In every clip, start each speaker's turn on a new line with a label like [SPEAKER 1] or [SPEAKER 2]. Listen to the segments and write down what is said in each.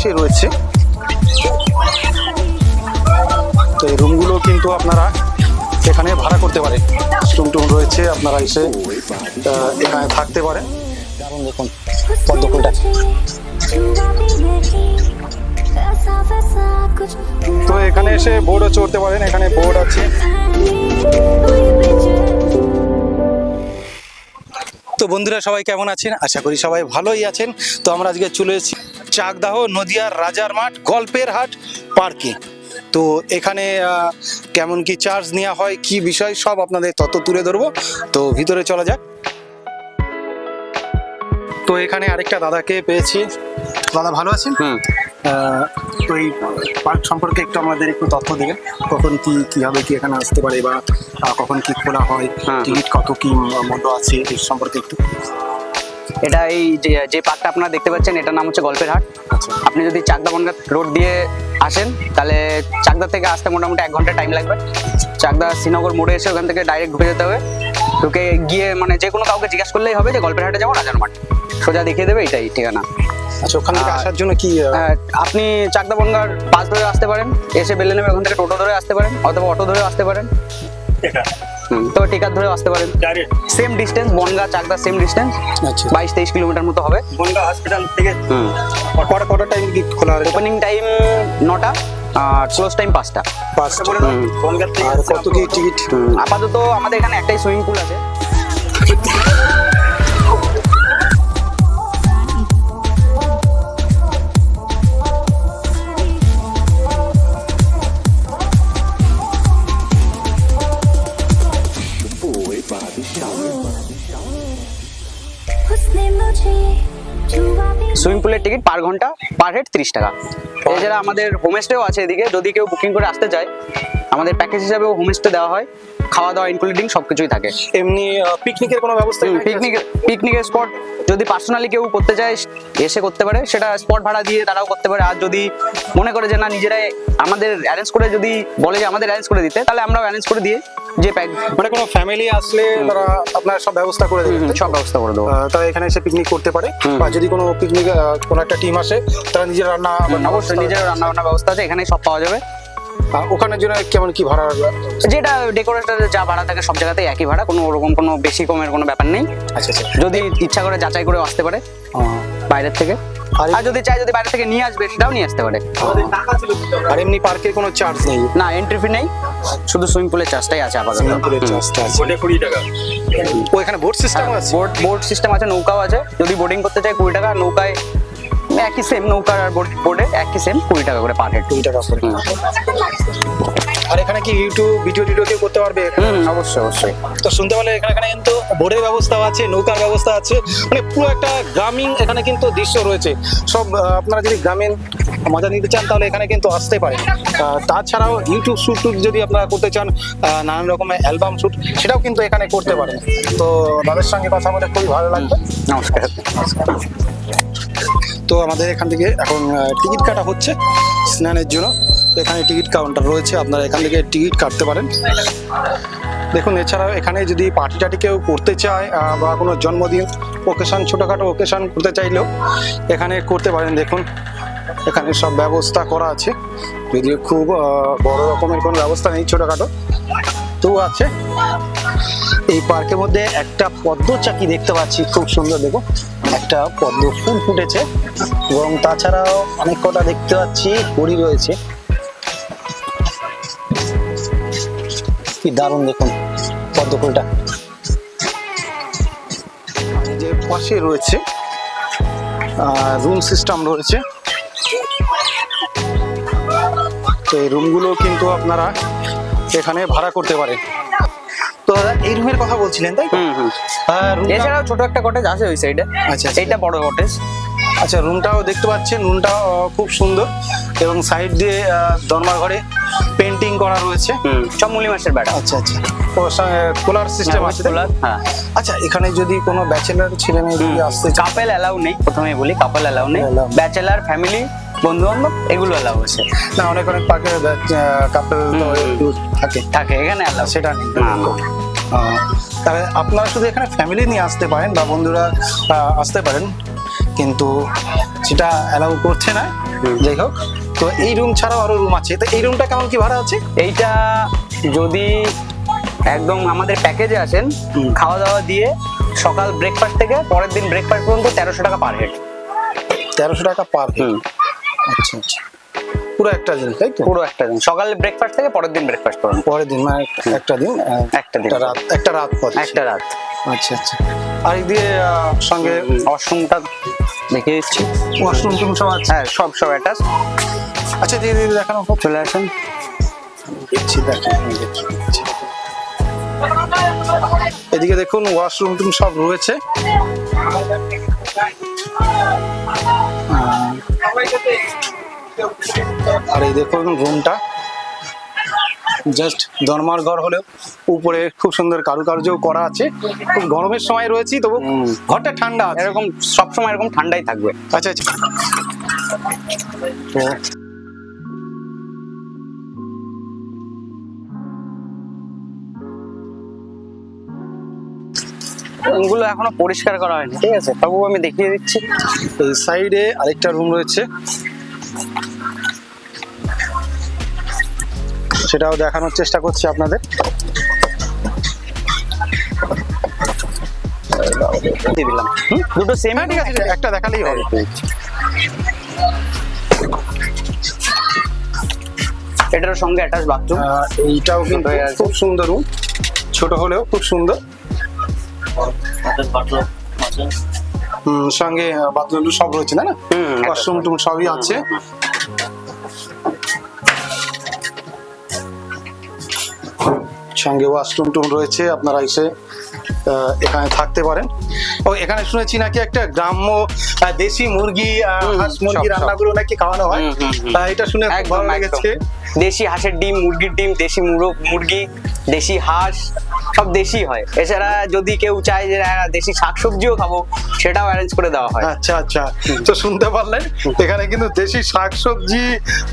[SPEAKER 1] পাশে রয়েছে। তো এই রুমগুলো কিন্তু আপনারা এখানে ভাড়া করতে পারেন। রুম টুম রয়েছে, আপনারা এসে এখানে থাকতে পারেন। দেখুন পদ্মফুলটা তো এখানে এসে বোর্ডও চড়তে পারেন, এখানে বোর্ড আছে। তো বন্ধুরা সবাই কেমন আছেন? আশা করি সবাই ভালোই আছেন। তো আমরা আজকে চলে এসেছি চাকদাহ নদিয়ার রাজার মাঠ গল্পের হাট পার্কে। তো এখানে কেমন কি চার্জ নেওয়া হয় কি বিষয় সব আপনাদের তত তুলে ধরবো। তো ভিতরে চলা যাক। তো এখানে আরেকটা দাদাকে পেয়েছি। দাদা ভালো আছেন? আহ, তো এই পার্ক সম্পর্কে একটু আমাদের একটু তথ্য দেবেন। কখন কি কীভাবে কি এখানে আসতে পারে বা কখন কি খোলা হয়
[SPEAKER 2] হ্যাঁ।
[SPEAKER 1] টিকিট কত কি মূল্য আছে এই সম্পর্কে একটু।
[SPEAKER 2] এটা এই যে পার্কটা আপনারা দেখতে পাচ্ছেন এটার নাম হচ্ছে গল্পের হাট।
[SPEAKER 1] আচ্ছা।
[SPEAKER 2] আপনি যদি চাকদা বনগা রোড দিয়ে আসেন তাহলে চাকদা থেকে আসতে মোটামুটি এক ঘণ্টা টাইম লাগবে। চাকদা শ্রীনগর মোড়ে এসে ওখান থেকে ডাইরেক্ট ঢুকে যেতে হবে। ঢুকে গিয়ে মানে যে কোনো কাউকে জিজ্ঞাসা করলেই হবে যে গল্পের হাটে যাব রাজার মাঠ। সোজা দেখিয়ে দেবে এটাই ঠিকানা।
[SPEAKER 1] আচ্ছা ওখান থেকে আসার জন্য কি আহ,
[SPEAKER 2] আপনি চাকদা বনগার বাস ধরে আসতে পারেন এসে বেলে নেবে ওখান থেকে টোটো ধরে আসতে পারেন অথবা অটো ধরে আসতে পারেন। হুম, তো টিকার ধরে আসতে পারেন। Same distance Bongaon Chakdah same distance
[SPEAKER 1] আচ্ছা।
[SPEAKER 2] বাইশ তেইশ কিলোমিটার মতো হবে।
[SPEAKER 3] বনগা হসপিটাল থেকে
[SPEAKER 1] কটা কটা টাইম কি খোলা আছে?
[SPEAKER 2] ওপেনিং টাইম নটা আর ক্লোজ টাইম পাঁচটা।
[SPEAKER 1] পাঁচটা।
[SPEAKER 2] হুম।
[SPEAKER 3] বনগা থেকে
[SPEAKER 1] আর কত কি টিকিট
[SPEAKER 2] আপাতত আমাদের এখানে একটাই সুইমিং পুল আছে। সুইমিং পুলের টিকিট পার ঘণ্টা পার হেড তিরিশ টাকা। এছাড়া আমাদের হোমস্টেও আছে এদিকে যদি কেউ বুকিং করে আসতে চায় আমাদের প্যাকেজ হিসাবেও হোমস্টে দেওয়া হয় খাওয়া দাওয়া ইনক্লুডিং সব কিছুই থাকে
[SPEAKER 1] এমনি পিকনিকের কোনো ব্যবস্থা
[SPEAKER 2] পিকনিক পিকনিকের স্পট যদি পার্সোনালি কেউ করতে চায় এসে করতে পারে সেটা স্পট ভাড়া দিয়ে তারাও করতে পারে। আর যদি মনে করে যে না নিজেরাই আমাদের অ্যারেঞ্জ করে যদি বলে যে আমাদের অ্যারেঞ্জ করে দিতে তাহলে আমরাও অ্যারেঞ্জ করে দিয়ে যে প্যাক
[SPEAKER 1] মানে কোনো ফ্যামিলি আসলে তারা আপনার সব ব্যবস্থা করে তো?
[SPEAKER 2] সব ব্যবস্থা করে দেবো।
[SPEAKER 1] তারা এখানে এসে পিকনিক করতে পারে বা যদি কোনো পিকনিক কোনো একটা টিম আসে তারা নিজের রান্না
[SPEAKER 2] অবশ্যই নিজের রান্না বান্না ব্যবস্থা আছে এখানেই সব পাওয়া যাবে।
[SPEAKER 1] জন্য কেমন কি ভাড়া?
[SPEAKER 2] যেটা ডেকোরেটরের যা ভাড়া থাকে সব জায়গাতেই একই ভাড়া কোনো ওরকম কোনো বেশি কমের কোনো ব্যাপার নেই।
[SPEAKER 1] আচ্ছা আচ্ছা।
[SPEAKER 2] যদি ইচ্ছা করে যাচাই করে আসতে পারে বাইরের থেকে।
[SPEAKER 1] আর
[SPEAKER 2] যদি চাই যদি বাইরে থেকে নিয়ে আসবে সেটাও নিয়ে আসতে পারে।
[SPEAKER 1] আর এমনি পার্কের কোনো চার্জ নেই?
[SPEAKER 2] না এন্ট্রি ফি নেই। শুধু সুইমিং পুলের চার্জটাই আছে আপাতত।
[SPEAKER 1] সুইমিং পুলের চার্জটা আছে।
[SPEAKER 3] ওটা কুড়ি টাকা।
[SPEAKER 1] ও এখানে বোর্ড সিস্টেম আছে?
[SPEAKER 2] বোট বোট সিস্টেম আছে নৌকাও আছে। যদি বোটিং করতে চাই কুড়ি টাকা নৌকায় একই সেম নৌকার আর বোর্ডে একই সেম কুড়ি টাকা করে পার হেড
[SPEAKER 1] কুড়ি টাকা করে। আর এখানে কি ইউটিউব ভিডিও টিডিও কেউ করতে পারবে?
[SPEAKER 2] অবশ্যই অবশ্যই।
[SPEAKER 1] তো শুনতে পারলে এখানে এখানে কিন্তু বোর্ডের ব্যবস্থা আছে নৌকার ব্যবস্থা আছে। মানে পুরো একটা গ্রামীণ এখানে কিন্তু দৃশ্য রয়েছে। সব আপনারা যদি গ্রামীণ মজা নিতে চান তাহলে এখানে কিন্তু আসতে পারেন তাছাড়াও ইউটিউব শ্যুট টুট যদি আপনারা করতে চান নানান রকমের অ্যালবাম শ্যুট সেটাও কিন্তু এখানে করতে পারেন। তো দাদের সঙ্গে কথা বলে খুবই ভালো লাগবে
[SPEAKER 2] নমস্কার নমস্কার।
[SPEAKER 1] তো আমাদের এখান থেকে এখন টিকিট কাটা হচ্ছে স্নানের জন্য। এখানে টিকিট কাউন্টার রয়েছে, আপনারা এখান থেকে টিকিট কাটতে পারেন। দেখুন, এছাড়াও এখানে যদি পার্টি টাটি কেউ করতে চায় বা কোনো জন্মদিন ওকেশন ছোটোখাটো ওকেশন করতে চাইলেও এখানে করতে পারেন। দেখুন, এখানে সব ব্যবস্থা করা আছে। যদিও খুব বড় রকমের কোনো ব্যবস্থা নেই, ছোটোখাটো। তো আছে। এই পার্কের মধ্যে একটা পদ্ম চাকি দেখতে পাচ্ছি, খুব সুন্দর দেখো একটা পদ্ম ফুল ফুটেছে এবং তাছাড়াও অনেক কটা দেখতে পাচ্ছি পরি রয়েছে। কি দারুণ দেখুন। পদ্ম ফুলটা। যে পাশে রয়েছে রুম সিস্টেম রয়েছে। তো এই রুমগুলো কিন্তু আপনারা এখানে ভাড়া করতে পারেন। তো এই রুমের কথা বলছিলেন তাই
[SPEAKER 2] হুম হুম।
[SPEAKER 1] রুমটা-
[SPEAKER 2] এছাড়াও ছোট একটা কটেজ আছে ওই সাইডে
[SPEAKER 1] আচ্ছা আচ্ছা।
[SPEAKER 2] এইটা বড় কটেজ
[SPEAKER 1] আচ্ছা রুমটাও দেখতে পাচ্ছেন রুমটাও আহ, খুব সুন্দর। এবং সাইড দিয়ে দরমার ঘরে পেন্টিং করা রয়েছে।
[SPEAKER 2] সব মুলি মাসের বেড়া।
[SPEAKER 1] আচ্ছা আচ্ছা। কুলার সিস্টেম আছে তাই?
[SPEAKER 2] হ্যাঁ।
[SPEAKER 1] আচ্ছা এখানে যদি কোনো ব্যাচেলার ছেলে মেয়ে যদি আসতে
[SPEAKER 2] কাপেল অ্যালাউ নেই প্রথমে বলি কাপেল অ্যালাউ নেই। ব্যাচেলার ফ্যামিলি বন্ধু বান্ধব এগুলো অ্যালাউ আছে।
[SPEAKER 1] না অনেক অনেক পার্কে কাপল থাকে।
[SPEAKER 2] থাকে এখানে অ্যালাউ
[SPEAKER 1] সেটা নেই। তাহলে আপনারা শুধু এখানে ফ্যামিলি নিয়ে আসতে পারেন বা বন্ধুরা আসতে পারেন। কিন্তু সেটা অ্যালাউ করছে না। যাই হোক তো এই রুম ছাড়াও আরও রুম আছে। তো এই রুমটা কেমন কি ভাড়া আছে?
[SPEAKER 2] এইটা যদি একদম আমাদের প্যাকেজে আসেন খাওয়া দাওয়া দিয়ে সকাল ব্রেকফাস্ট থেকে পরের দিন ব্রেকফাস্ট পর্যন্ত তেরোশো টাকা পার হেড
[SPEAKER 1] তেরোশো টাকা পার
[SPEAKER 2] হুম।
[SPEAKER 1] আচ্ছা আচ্ছা। পুরো একটা দিন তাই তো?
[SPEAKER 2] পুরো একটা দিন। সকালে ব্রেকফাস্ট থেকে পরের দিন ব্রেকফাস্ট পর্যন্ত।
[SPEAKER 1] পরের দিন মানে একটা দিন
[SPEAKER 2] একটা দিন।
[SPEAKER 1] একটা রাত একটা রাত পর
[SPEAKER 2] একটা রাত।
[SPEAKER 1] আচ্ছা আচ্ছা। আর এই দিয়ে সঙ্গে
[SPEAKER 2] ওয়াশরুমটা দেখিয়ে দিচ্ছি।
[SPEAKER 1] ওয়াশরুম টুম সব আছে?
[SPEAKER 2] হ্যাঁ সব সব অ্যাটাচ
[SPEAKER 1] আচ্ছা দিয়ে দিয়ে দেখানো হোক।
[SPEAKER 2] চলে আসেন।
[SPEAKER 1] দিচ্ছি দেখি আমি দেখি দিচ্ছি। এদিকে দেখুন ওয়াশরুম টুম সব রয়েছে। আর এই দেখুন রুমটা জাস্ট দরমার ঘর হলেও উপরে খুব সুন্দর কারুকার্য করা আছে। খুব গরমের সময় রয়েছি তবু ঘরটা ঠান্ডা
[SPEAKER 2] এরকম সবসময় এরকম ঠান্ডাই থাকবে।
[SPEAKER 1] আচ্ছা আচ্ছা। তো
[SPEAKER 2] এগুলো এখনও পরিষ্কার করা হয়নি। ঠিক আছে তবু আমি দেখিয়ে দিচ্ছি।
[SPEAKER 1] এই সাইডে আরেকটা রুম রয়েছে। সেটাও দেখানোর চেষ্টা করছি আপনাদের।
[SPEAKER 2] দিলাম দুটো সেম
[SPEAKER 1] হ্যাঁ ঠিক আছে একটা দেখালেই হবে।
[SPEAKER 2] এটার সঙ্গে অ্যাটাচ বাথরুম
[SPEAKER 1] এইটাও কিন্তু। খুব সুন্দর রুম ছোট হলেও খুব সুন্দর। হুম, সঙ্গে বাথরুম সব রয়েছে না না?
[SPEAKER 2] হুম,
[SPEAKER 1] ওয়াশরুম টুম সবই আছে। সঙ্গে ওয়াশরুম টুম রয়েছে আপনারা এসে আহ, এখানে থাকতে পারেন। ও এখানে শুনেছি নাকি একটা গ্রাম্য দেশি মুরগি হাঁস মুরগি। রান্নাগুলো নাকি খাওয়ানো হয়? এটা শুনে ভালো লেগেছে।
[SPEAKER 2] দেশি হাঁসের ডিম মুরগির ডিম দেশি মুরগ মুরগি দেশি হাঁস সব দেশি হয়। এছাড়া যদি কেউ চায় যে হ্যাঁ, দেশি শাকসবজিও খাব সেটাও অ্যারেঞ্জ করে দেওয়া হয়।
[SPEAKER 1] আচ্ছা আচ্ছা। তো শুনতে পারলেন এখানে কিন্তু দেশি শাকসবজি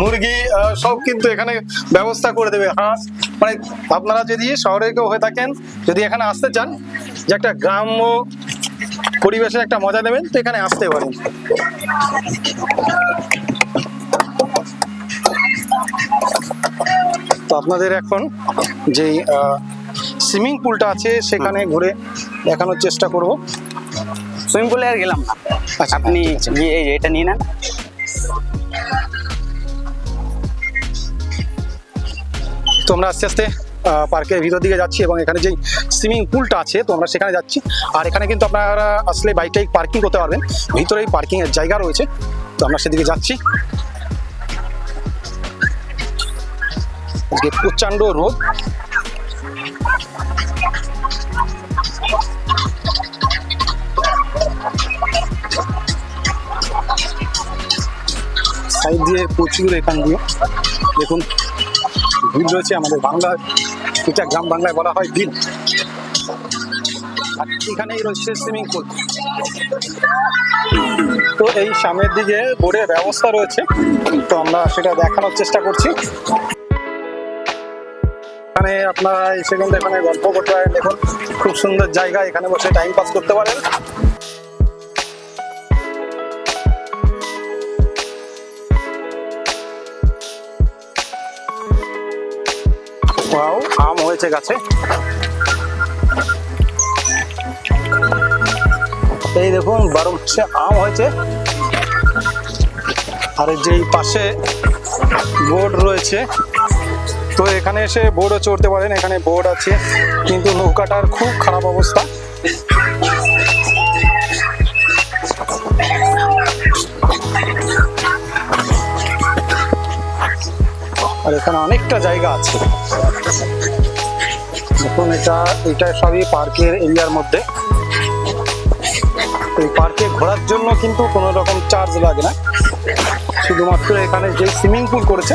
[SPEAKER 1] মুরগি সব কিন্তু এখানে ব্যবস্থা করে দেবে। হাঁস মানে আপনারা যদি শহরে কেউ হয়ে থাকেন যদি এখানে আসতে চান যে একটা গ্রাম্য পরিবেশের একটা মজা নেবেন তো এখানে আসতে পারেন। তো আপনাদের এখন যেই সুইমিং পুলটা আছে সেখানে ঘুরে দেখানোর চেষ্টা করব।
[SPEAKER 2] সুইমিং পুলে আর গেলাম না।
[SPEAKER 1] আচ্ছা,
[SPEAKER 2] আপনি এই এটা নিয়ে নেন।
[SPEAKER 1] তো আমরা আস্তে আস্তে পার্কের ভিতর দিকে যাচ্ছি এবং এখানে যেই সুইমিং পুলটা আছে তো আমরা সেখানে যাচ্ছি। আর এখানে কিন্তু আপনারা আসলে বাইক টাইক পার্কিং করতে পারবেন। ভিতরেই পার্কিং এর জায়গা রয়েছে। তো আমরা সেদিকে যাচ্ছি। আজকে প্রচণ্ড রোদ। সাইড দিয়ে প্রচুর এখান দিয়ে। দেখুন বিল রয়েছে আমাদের বাংলা এটা গ্রাম বাংলায় বলা হয় বিল আর এখানেই রয়েছে সুইমিং পুল তো এই সামনের দিকে বোর্ডের ব্যবস্থা রয়েছে। তো আমরা সেটা দেখানোর চেষ্টা করছি। এখানে আপনারা এসে কিন্তু এখানে গল্প করতে পারেন। দেখুন, খুব সুন্দর জায়গা, এখানে বসে টাইম পাস করতে পারেন। আম হয়েছে গাছে। এই দেখুন বারো মাসে আম হয়েছে। আর যেই পাশে বোর্ড রয়েছে। তো এখানে এসে বোর্ডও চড়তে পারেন, এখানে বোর্ড আছে, কিন্তু নৌকাটার খুব খারাপ অবস্থা। আর এখানে অনেকটা জায়গা আছে। দেখুন, এটা এটা সবই পার্কের এরিয়ার মধ্যে। এই পার্কে ঘোরার জন্য কিন্তু কোনো রকম চার্জ লাগে না। শুধুমাত্র এখানে যে সুইমিং পুল করেছে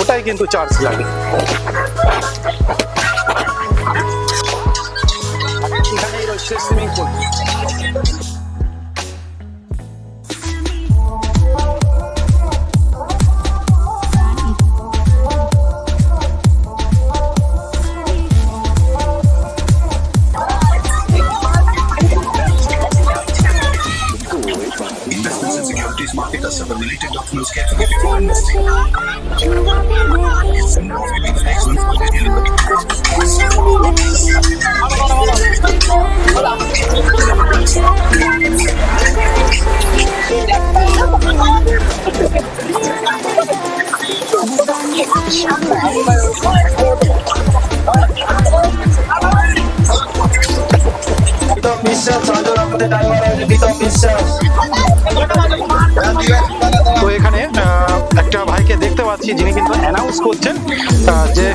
[SPEAKER 1] ওটাই কিন্তু চার্জ লাগে। এখানেই রয়েছে swimming pool
[SPEAKER 3] Los que
[SPEAKER 4] me fijaron en este.
[SPEAKER 3] Beat up I don't know what the
[SPEAKER 1] time is. Beat up yourself. দেখতে যিনি কিন্তু অ্যানাউন্স করছেন যে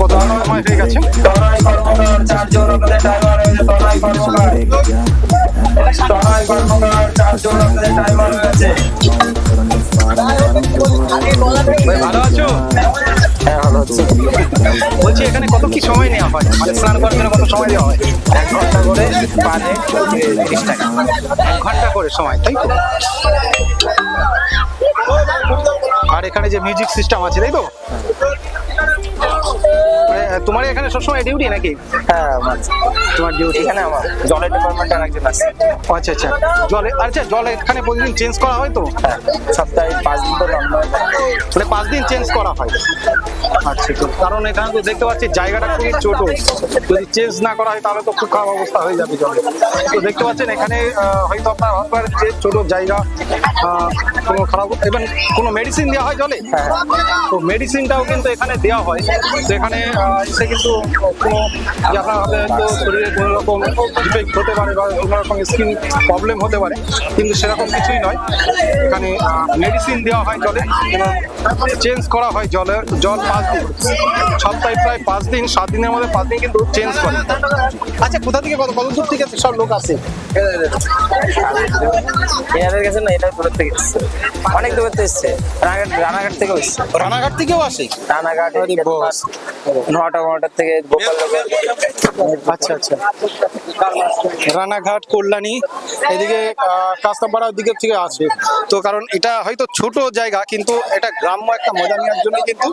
[SPEAKER 1] কত সময় হয়ে গেছে। বলছি, এখানে কত কি সময় নেওয়া হয়? মানে স্নান করার জন্য কত সময় দেওয়া হয়? এক ঘণ্টা করে পার হেড টাকা। এক ঘণ্টা করে সময়, তাই তো? আর এখানে যে মিউজিক সিস্টেম আছে তাই তো? এ, তোমার এখানে সবসময় ডিউটি নাকি?
[SPEAKER 5] হ্যাঁ আমার।
[SPEAKER 1] তোমার ডিউটি
[SPEAKER 5] এখানে আমার। জলের ডিপার্টমেন্টের একজন আছে।
[SPEAKER 1] আচ্ছা আচ্ছা। জলে আচ্ছা জল এখানে প্রতিদিন চেঞ্জ করা হয় তো?
[SPEAKER 5] হ্যাঁ সপ্তাহে পাঁচ দিন তো
[SPEAKER 1] মানে পাঁচ দিন চেঞ্জ করা হয়। আচ্ছা তো কারণ এখানে তো দেখতে পাচ্ছি জায়গাটা খুবই ছোট। যদি চেঞ্জ না করা হয় তাহলে তো খুব খারাপ অবস্থা হয়ে যাবে জলে। তো দেখতে পাচ্ছেন এখানে হয়তো আপনার আপনার যে ছোট জায়গা কোনো খারাপ এবং কোনো মেডিসিন দেওয়া হয় জলে? তো মেডিসিনটাও কিন্তু এখানে দেওয়া হয়। তো এখানে আহ, কিন্তু কোনো যে আপনার হয়তো শরীরে কোনো রকম ডিফেক্ট হতে পারে বা কোনো রকম স্কিন প্রবলেম হতে পারে কিন্তু সেরকম কিছুই নয়। এখানে মেডিসিন দেওয়া হয় জলে এবং চেঞ্জ করা হয় জলে জল পাঁচ দিন। সপ্তাহে প্রায় পাঁচ দিন সাত দিনের মধ্যে পাঁচ দিন কিন্তু চেঞ্জ করে। আচ্ছা কোথা থেকে কত কত দূর থেকে সব লোক আসে?
[SPEAKER 5] এনাদের কাছে না এটা দূরের থেকে এসছে। অনেক দূরের থেকে এসছে। রানাঘাট রানাঘাট থেকেও এসছে।
[SPEAKER 1] রানাঘাট থেকেও আসে?
[SPEAKER 5] রানাঘাট নটা নটার থেকে গোপাল
[SPEAKER 1] আচ্ছা আচ্ছা। রানাঘাট কল্যাণী এদিকে আহ, কাস্তাপাড়ার দিকের থেকে আসে। তো কারণ এটা হয়তো ছোট জায়গা কিন্তু এটা গ্রাম্য একটা মজা নেওয়ার জন্য কিন্তু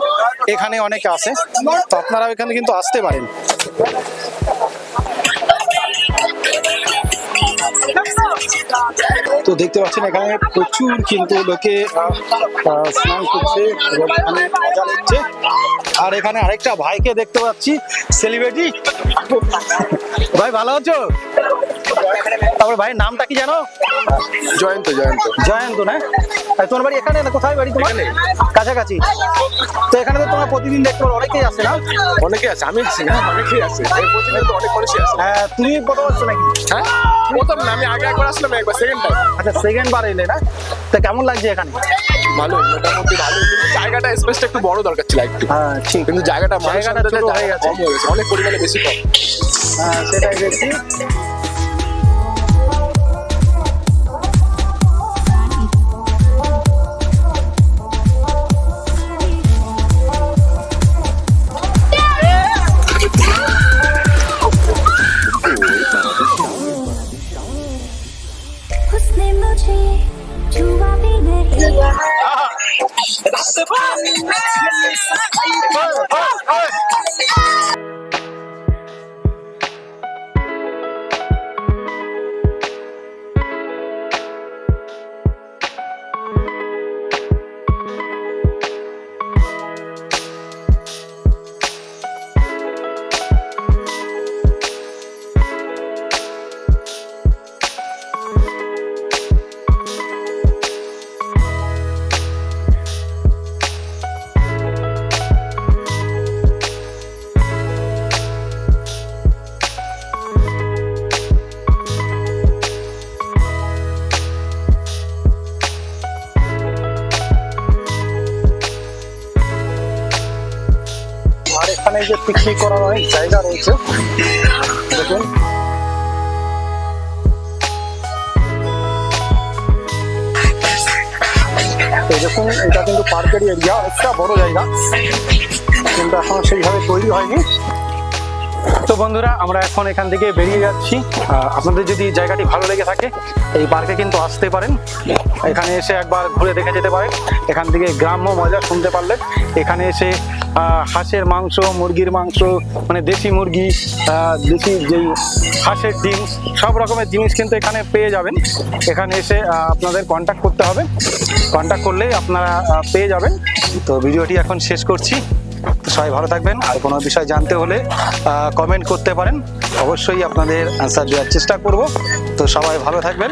[SPEAKER 1] এখানে অনেকে আসে। তো আপনারা এখানে কিন্তু আসতে পারেন। তো দেখতে পাচ্ছেন এখানে প্রচুর কিন্তু লোকে স্নান করছে এবং এখানে মজা নিচ্ছে। আর এখানে আরেকটা ভাইকে দেখতে পাচ্ছি সেলিব্রিটি ভাই ভালো আছো? তারপর ভাইয়ের নামটা কি জানো?
[SPEAKER 6] জয়ন্ত জয়ন্ত।
[SPEAKER 1] জয়ন্ত না? তোমার বাড়ি এখানে না কোথায় বাড়ি তোমার? কাছাকাছি। তো এখানে তো তোমার প্রতিদিন দেখতে পারো অনেকেই আসে না?
[SPEAKER 6] অনেকে আছে আমি আছি না অনেকেই আছে। প্রতিদিন তো অনেক মানুষই আছে।
[SPEAKER 1] হ্যাঁ তুমি প্রথম আসছো নাকি?
[SPEAKER 6] হ্যাঁ? প্রথম না আমি আগে একবার আসলাম একবার সেকেন্ড টাইম
[SPEAKER 1] আচ্ছা সেকেন্ড বার এলে না? তা কেমন লাগছে এখানে?
[SPEAKER 6] ভালো মোটামুটি ভালো। জায়গাটা স্পেসটা একটু বড় দরকার ছিল একটু।
[SPEAKER 1] হ্যাঁ ঠিক।
[SPEAKER 6] কিন্তু জায়গাটা
[SPEAKER 1] জায়গাটা ছোট হয়ে গেছে
[SPEAKER 6] অনেক পরিমাণে বেশি কম।
[SPEAKER 1] হ্যাঁ সেটাই দেখছি। পিকনিক করার অনেক জায়গা রয়েছে। দেখুন। দেখুন, এটা কিন্তু পার্কের এরিয়া একটা বড় জায়গা। কিন্তু এখনও সেইভাবে তৈরি হয়নি। বন্ধুরা, আমরা এখন এখান থেকে বেরিয়ে যাচ্ছি। আপনাদের যদি জায়গাটি ভালো লেগে থাকে, এই পার্কে কিন্তু আসতে পারেন। এখানে এসে একবার ঘুরে দেখে যেতে পারেন। এখান থেকে গ্রাম্য মজা শুনতে পারলেন এখানে এসে হাঁসের মাংস, মুরগির মাংস মানে দেশি মুরগি দেশি যেই হাঁসের ডিম, সব রকমের জিনিস কিন্তু এখানে পেয়ে যাবেন। এখানে এসে আপনাদের কন্ট্যাক্ট করতে হবে। কন্ট্যাক্ট করলেই আপনারা পেয়ে যাবেন। তো ভিডিওটি এখন শেষ করছি। সবাই ভালো থাকবেন। আর কোনো বিষয় জানতে হলে কমেন্ট করতে পারেন। অবশ্যই আপনাদের অ্যান্সার দেওয়ার চেষ্টা করব। তো সবাই ভালো থাকবেন।